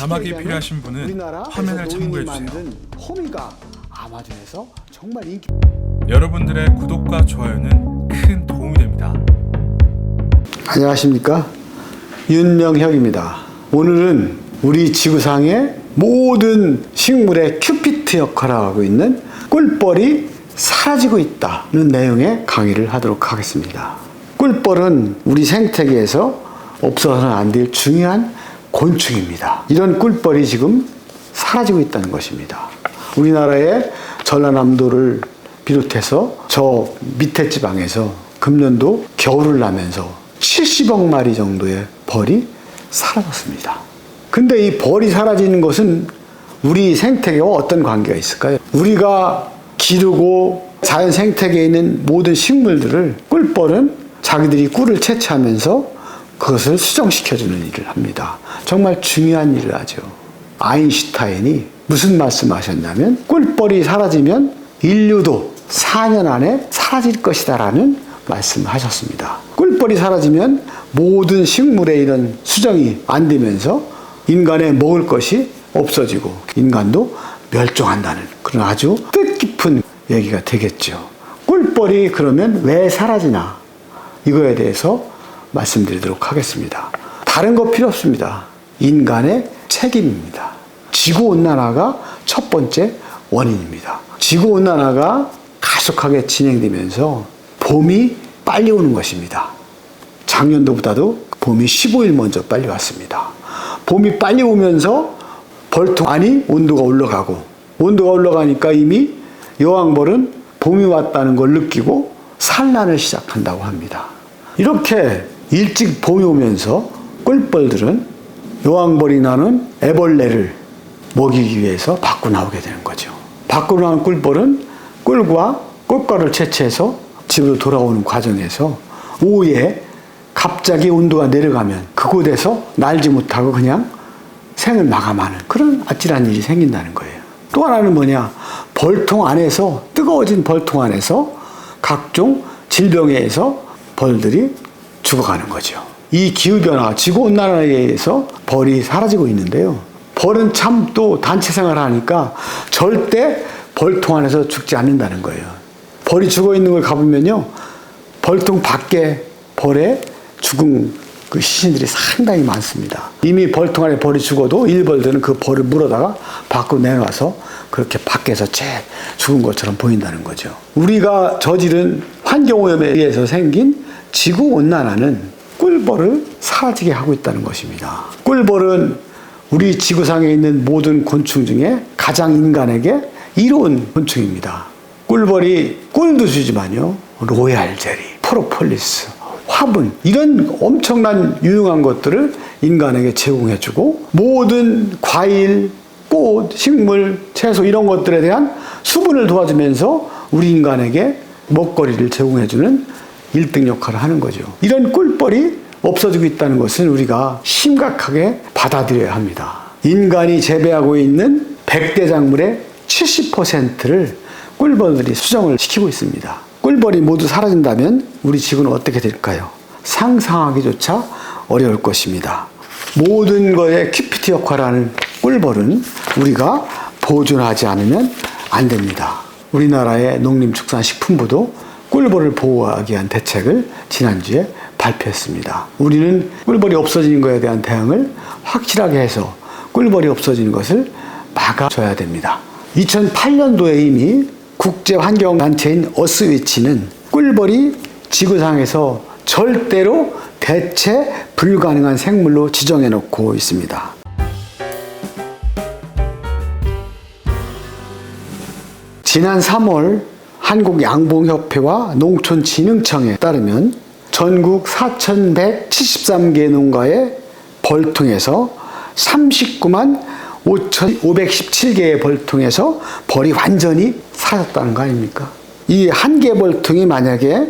자막이 필요하신 분은 화면을 참고해 주세요. 호미가 아마존에서 정말 인기 여러분들의 구독과 좋아요는 큰 도움이 됩니다. 안녕하십니까 윤명혁입니다 오늘은 우리 지구상의 모든 식물의 큐피트 역할을 하고 있는 꿀벌이 사라지고 있다는 내용의 강의를 하도록 하겠습니다 꿀벌은 우리 생태계에서 없어서는 안 될 중요한 곤충입니다 이런 꿀벌이 지금 사라지고 있다는 것입니다 우리나라의 전라남도를 비롯해서 저 밑에 지방에서 금년도 겨울을 나면서 70억 마리 정도의 벌이 사라졌습니다. 근데 이 벌이 사라지는 것은 우리 생태계와 어떤 관계가 있을까요? 우리가 기르고 자연 생태계에 있는 모든 식물들을 꿀벌은 자기들이 꿀을 채취하면서 그것을 수정시켜주는 일을 합니다. 정말 중요한 일을 하죠. 아인슈타인이 무슨 말씀 하셨냐면 꿀벌이 사라지면 인류도 4년 안에 사라질 것이다라는 말씀을 하셨습니다. 꿀벌이 사라지면 모든 식물의 이런 수정이 안 되면서 인간의 먹을 것이 없어지고 인간도 멸종한다는 그런 아주 뜻깊은 얘기가 되겠죠. 꿀벌이 그러면 왜 사라지나 이거에 대해서 말씀드리도록 하겠습니다. 다른 거 필요 없습니다. 인간의 책임입니다. 지구 온난화가 첫 번째 원인입니다. 지구 온난화가 가속하게 진행되면서 봄이 빨리 오는 것입니다. 작년도보다도 봄이 15일 먼저 빨리 왔습니다. 봄이 빨리 오면서 벌통 안이 온도가 올라가고 온도가 올라가니까 이미 여왕벌은 봄이 왔다는 걸 느끼고 산란을 시작한다고 합니다. 이렇게 일찍 봄이 오면서 꿀벌들은 여왕벌이 나는 애벌레를 먹이기 위해서 밖으로 나오게 되는 거죠. 밖으로 나온 꿀벌은 꿀과 꿀가를 채취해서 집으로 돌아오는 과정에서 오후에 갑자기 온도가 내려가면 그곳에서 날지 못하고 그냥 생을 마감하는 그런 아찔한 일이 생긴다는 거예요. 또 하나는 뭐냐? 벌통 안에서 뜨거워진 벌통 안에서 각종 질병에 의해서 벌들이 죽어가는 거죠. 이 기후변화, 지구온난화에 의해서 벌이 사라지고 있는데요. 벌은 참 또 단체 생활을 하니까 절대 벌통 안에서 죽지 않는다는 거예요. 벌이 죽어 있는 걸 가보면요. 벌통 밖에 벌에 죽은 그 시신들이 상당히 많습니다. 이미 벌통 안에 벌이 죽어도 일벌들은 그 벌을 물어다가 밖으로 내놔서 그렇게 밖에서 채 죽은 것처럼 보인다는 거죠. 우리가 저지른 환경오염에 의해서 생긴 지구 온난화는 꿀벌을 사라지게 하고 있다는 것입니다. 꿀벌은 우리 지구상에 있는 모든 곤충 중에 가장 인간에게 이로운 곤충입니다. 꿀벌이 꿀도 주지만요. 로얄 제리, 프로폴리스, 화분 이런 엄청난 유용한 것들을 인간에게 제공해주고 모든 과일, 꽃, 식물, 채소 이런 것들에 대한 수분을 도와주면서 우리 인간에게 먹거리를 제공해주는 1등 역할을 하는 거죠. 이런 꿀벌이 없어지고 있다는 것은 우리가 심각하게 받아들여야 합니다. 인간이 재배하고 있는 백대작물의 70%를 꿀벌들이 수정을 시키고 있습니다. 꿀벌이 모두 사라진다면 우리 지구는 어떻게 될까요? 상상하기조차 어려울 것입니다. 모든 것의 큐피트 역할을 하는 꿀벌은 우리가 보존하지 않으면 안 됩니다. 우리나라의 농림축산식품부도 꿀벌을 보호하기 위한 대책을 지난주에 발표했습니다. 우리는 꿀벌이 없어지는 것에 대한 대응을 확실하게 해서 꿀벌이 없어지는 것을 막아줘야 됩니다. 2008년도에 이미 국제환경단체인 어스위치는 꿀벌이 지구상에서 절대로 대체 불가능한 생물로 지정해 놓고 있습니다. 지난 3월 한국양봉협회와 농촌진흥청에 따르면 전국 4,173개 농가의 벌통에서 39만 5,517개의 벌통에서 벌이 완전히 사라졌다는 거 아닙니까? 이 한 개 벌통이 만약에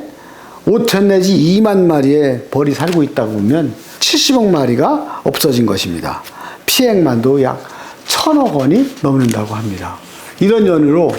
5천 내지 2만 마리의 벌이 살고 있다고 보면 70억 마리가 없어진 것입니다. 피해액만도 약 천억 원이 넘는다고 합니다. 이런 연유로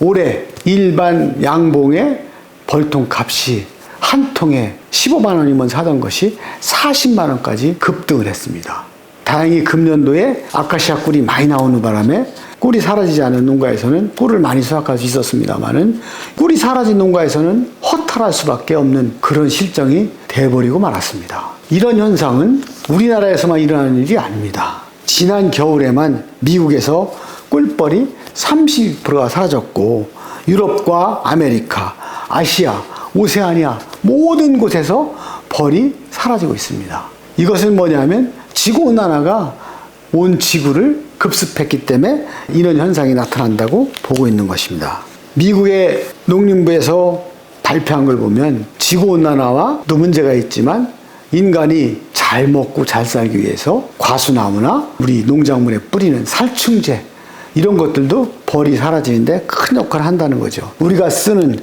올해 일반 양봉의 벌통 값이 한 통에 15만 원이면 사던 것이 40만 원까지 급등을 했습니다. 다행히 금년도에 아카시아 꿀이 많이 나오는 바람에 꿀이 사라지지 않은 농가에서는 꿀을 많이 수확할 수 있었습니다만은 꿀이 사라진 농가에서는 허탈할 수밖에 없는 그런 실정이 돼버리고 말았습니다. 이런 현상은 우리나라에서만 일어나는 일이 아닙니다. 지난 겨울에만 미국에서 꿀벌이 30%가 사라졌고 유럽과 아메리카, 아시아, 오세아니아 모든 곳에서 벌이 사라지고 있습니다. 이것은 뭐냐면 지구 온난화가 온 지구를 급습했기 때문에 이런 현상이 나타난다고 보고 있는 것입니다. 미국의 농림부에서 발표한 걸 보면 지구 온난화와도 문제가 있지만 인간이 잘 먹고 잘 살기 위해서 과수나무나 우리 농작물에 뿌리는 살충제 이런 것들도 벌이 사라지는데 큰 역할을 한다는 거죠. 우리가 쓰는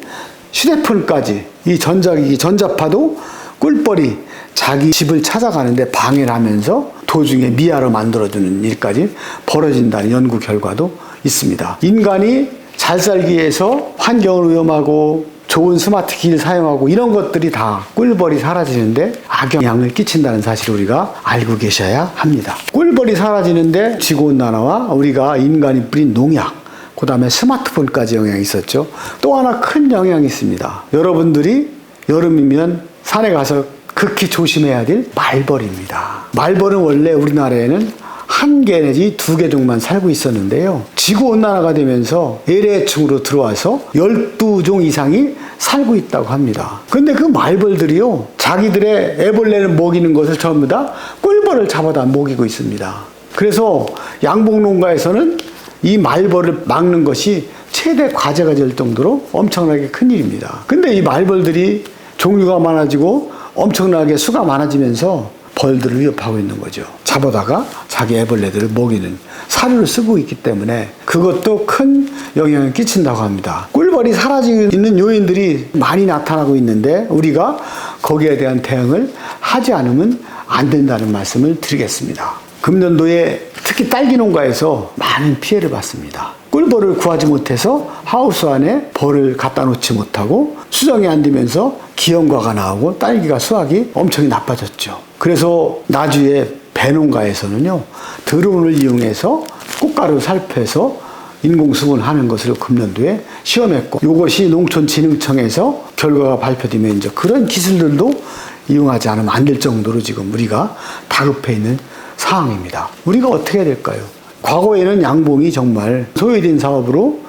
휴대폰까지 이 전자기기 전자파도 꿀벌이 자기 집을 찾아가는데 방해를 하면서 도중에 미아로 만들어주는 일까지 벌어진다는 연구 결과도 있습니다. 인간이 잘 살기 위해서 환경을 오염하고 좋은 스마트 기기를 사용하고 이런 것들이 다 꿀벌이 사라지는데 악영향을 끼친다는 사실을 우리가 알고 계셔야 합니다. 꿀벌이 사라지는데 지구온난화와 우리가 인간이 뿌린 농약 그 다음에 스마트폰까지 영향이 있었죠. 또 하나 큰 영향이 있습니다. 여러분들이 여름이면 산에 가서 극히 조심해야 될 말벌입니다. 말벌은 원래 우리나라에는 한 개 내지 두개 정도만 살고 있었는데요. 지구 온난화가 되면서 LA층으로 들어와서 12종 이상이 살고 있다고 합니다. 근데 그 말벌들이요. 자기들의 애벌레를 먹이는 것을 전부 다 꿀벌을 잡아다 먹이고 있습니다. 그래서 양봉농가에서는 이 말벌을 막는 것이 최대 과제가 될 정도로 엄청나게 큰 일입니다. 근데 이 말벌들이 종류가 많아지고 엄청나게 수가 많아지면서 벌들을 위협하고 있는 거죠. 잡아다가 자기 애벌레들을 먹이는 사료를 쓰고 있기 때문에 그것도 큰 영향을 끼친다고 합니다. 꿀벌이 사라지고 있는 요인들이 많이 나타나고 있는데 우리가 거기에 대한 대응을 하지 않으면 안 된다는 말씀을 드리겠습니다. 금년도에 특히 딸기 농가에서 많은 피해를 봤습니다. 꿀벌을 구하지 못해서 하우스 안에 벌을 갖다 놓지 못하고 수정이 안 되면서 기형과가 나오고 딸기가 수확이 엄청 나빠졌죠. 그래서 나주의 배농가에서는요 드론을 이용해서 꽃가루 살펴서 인공수분 하는 것을 금년도에 시험했고 이것이 농촌진흥청에서 결과가 발표되면 이제 그런 기술들도 이용하지 않으면 안 될 정도로 지금 우리가 다급해 있는 상황입니다. 우리가 어떻게 해야 될까요? 과거에는 양봉이 정말 소외된 사업으로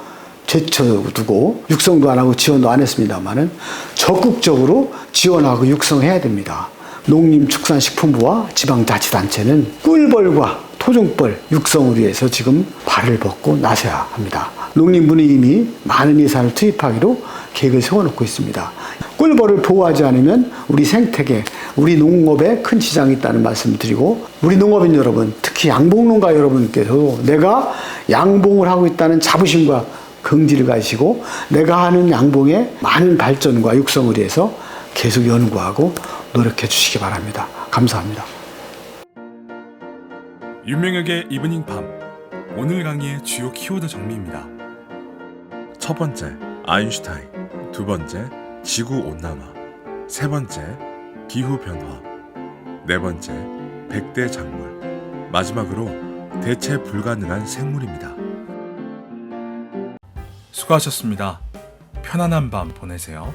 제쳐두고 육성도 안 하고 지원도 안 했습니다만은 적극적으로 지원하고 육성해야 됩니다. 농림축산식품부와 지방자치단체는 꿀벌과 토종벌 육성을 위해서 지금 발을 벗고 나서야 합니다. 농림부는 이미 많은 예산을 투입하기로 계획을 세워놓고 있습니다. 꿀벌을 보호하지 않으면 우리 생태계, 우리 농업에 큰 지장이 있다는 말씀을 드리고 우리 농업인 여러분, 특히 양봉농가 여러분께서도 내가 양봉을 하고 있다는 자부심과 긍지를 가지고 내가 하는 양봉의 많은 발전과 육성을 위해서 계속 연구하고 노력해 주시기 바랍니다. 감사합니다. 윤명혁의 이브닝 밤 오늘 강의의 주요 키워드 정리입니다. 첫 번째 아인슈타인, 두 번째 지구 온난화, 세 번째 기후 변화, 네 번째 백대 작물, 마지막으로 대체 불가능한 생물입니다. 수고하셨습니다. 편안한 밤 보내세요.